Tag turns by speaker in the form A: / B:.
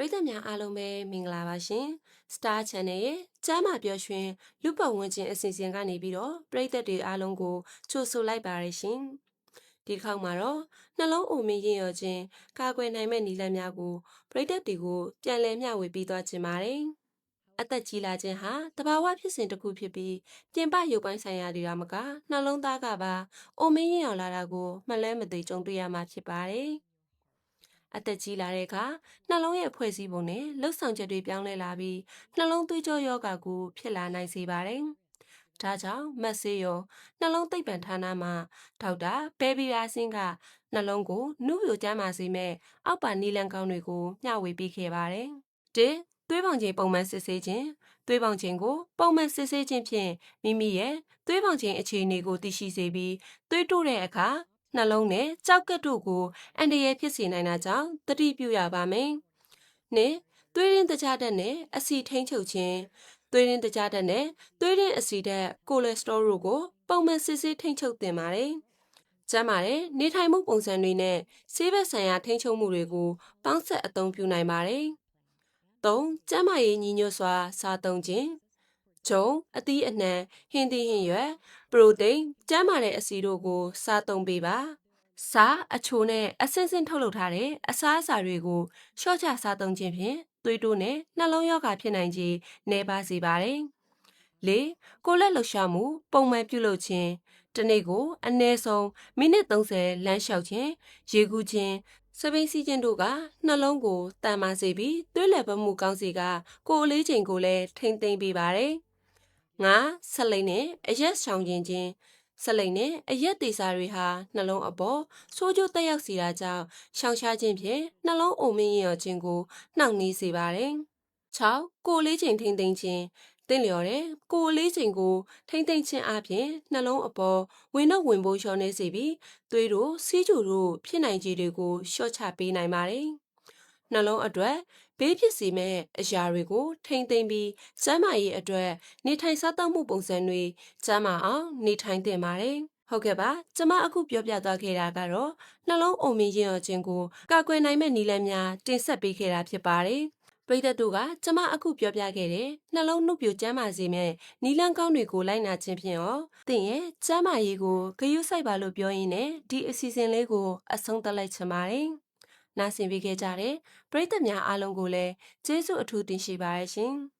A: ရိသတ်များအားလုံးပဲမင်္ဂလာပါရှင် Star Channel ရဲ့ကျမ်းမာပျော်ရွှင်လူပတ်ဝန်းကျင်အစီအစဉ်ကနေပြီးတော့ပရိသတ်တွေအားလုံးကိုကြိုဆိုလိုက်ပါရရှင်ဒီတစ်ခေါက်မှာတော့နှလုံးအိုမင်းရင်ရောခြင်းကာကွယ်နိုင်မဲ့နည်းလမ်းများကိုပရိသတ်တွေကိုပြန်လည်မျှဝေပေးသွားခြင်းပါတယ်အသက်ကြီးလာခြင်းဟာတဘာဝဖြစ်စဉ်တစ်ခုဖြစ်ပြီးပြင်ပရုပ်ပိုင်းဆိုင်ရာတွေကမကနှလုံးသားကပါအိုမင်းရင်ရောလာတာကိုမှတ်လဲမသိကြုံတွေ့ရမှာဖြစ်ပါတယ် အသက်ကြီးလာတဲ့အခါနှလုံးရဲ့ဖွဲ့စည်းပုံနဲ့လှုပ်ဆောင်ချက်တွေပြောင်းလဲလာပြီးနှလုံးသွေးကြောယောဂါကိုဖြစ်လာနိုင်စေပါတယ်။ဒါကြောင့်မက်ဆေးရောနှလုံးသိပ္ပံဌာနမှဒေါက်တာဘဲဘီယာစင်းကနှလုံးကိုနှုတ်ပြကျမ်းမာစေမဲ့အောက်ပါနီလန်ကောင်းတွေကိုမျှဝေပေးခဲ့ပါတယ်။၁သွေးပေါင်ချိန်ပုံမှန်စစ်ဆေးခြင်းသွေးပေါင်ချိန်ကိုပုံမှန်စစ်ဆေးခြင်းဖြင့်မိမိရဲ့သွေးပေါင်ချိန်အခြေအနေကိုသိရှိစေပြီးသွေးတိုးတဲ့အခါ နှလုံးနဲ့ကြောက်ကက်တို့ကိုအန်တရာယ်ဖြစ်စေနိုင်တာကြောင့်တတိပြုရပါမယ်။နှစ်သွေးရင်းတကြားဓာတ်နဲ့အဆီထိန်းချုပ်ခြင်းသွေးရင်းတကြားဓာတ်နဲ့သွေးရင်းအဆီဓာတ်ကိုလက်စတရောတို့ကိုပုံမှန်စစ်ဆေးထိန်းချုပ်သင့်ပါတယ်။ကျန်းမာတဲ့နေထိုင်မှုပုံစံတွေနဲ့ဆေးဘက်ဆိုင်ရာထိန်းချုပ်မှုတွေကိုပေါင်းဆက်အသုံးပြုနိုင်ပါတယ်။၃ကျန်းမာရေးညီညွတ်စွာစားသုံးခြင်း ဂျုံအသီးအနှံဟင်းသီးဟင်းရွက်ပရိုတိန်းကျန်းမာတဲ့အဆီတို့ကို စားသုံးပေးပါစားအချိုနဲ့အဆင့်ဆင့်ထုတ်လုပ်ထားတဲ့အစားအစာတွေကိုရှော့ချစားသုံးခြင်းဖြင့်သွေးတိုးနဲ့နှလုံးရောဂါဖြစ်နိုင်ခြေနည်းပါးစေပါတယ်၄ကိုလက်လှူရှာမှု ပုံမှန်ပြုလုပ်ခြင်းတနေ့ကိုအနည်းဆုံးမိနစ်30လမ်းလျှောက်ခြင်းရေကူးခြင်းစပိန်စီခြင်းတို့ကနှလုံးကိုတန်မာစေပြီးသွေးလည်ပတ်မှုကောင်းစေကကိုယ်အလေးချိန်ကိုလည်းထိမ့်သိမ့်ပေးပါတယ် ငါဆက်လိမ့်နဲ့အရက်ဆောင်ခြင်းချင်းဆက်လိမ့်နဲ့အရက်သေးစာတွေဟာနှလုံးအပေါ်ဆိုးကျိုးတက်ရောက်စေတာကြောင့်ရှောင်ရှားခြင်းဖြင့်နှလုံးအုံမင်းရခြင်းကိုနှောင့်နှေးစေပါတယ်6ကိုလေးချိန်ထိမ့်သိမ့်ခြင်းတင့်လျော်တဲ့ကိုယ်လေးချိန်ကိုထိမ့်သိမ့်ခြင်းအပြင်နှလုံးအပေါ်ဝင်တော့ဝင်ဖို့လျှော်နေစေပြီးသွေးတို့စီးကျူတို့ဖြစ်နိုင်ခြေတွေကိုရှော့ချပေးနိုင်ပါတယ်။ နှလုံးအတွက်ဘေးဖြစ်စေမဲ့အရာတွေကို ထိမ့်သိမ့်ပြီးစမ်းမာရေးအတွက် နေထိုင်စားသောက်မှုပုံစံတွေစမ်းမာအောင်နေထိုင်သင့်ပါတယ်။ဟုတ်ကဲ့ပါကျမအခုပြောပြသွားခဲ့တာကတော့နှလုံးအုံမင်းရင်ရောခြင်းကိုကာကွယ်နိုင်မဲ့နည်းလမ်းများတင်ဆက်ပေးခဲ့တာဖြစ်ပါတယ်။ပရိသတ်တို့ကကျမအခုပြောပြခဲ့တဲ့နှလုံးနှုတ်ပြကျမ်းမာစေမဲ့နီလန်းကောင်းတွေကိုလိုက်နာခြင်းဖြင့်ရောသင်ရဲ့ကျမ်းမာရေးကိုဂရုစိုက်ပါလို့ပြောရင်းနဲ့ဒီအစီအစဉ်လေးကိုအဆုံးသတ်လိုက်ချင်ပါတယ်။ နားဆင်ပေးခဲ့ကြတဲ့ပရိသတ်များအားလုံးကိုလည်းကျေးဇူးအထူးတင်ရှိပါရရှင်။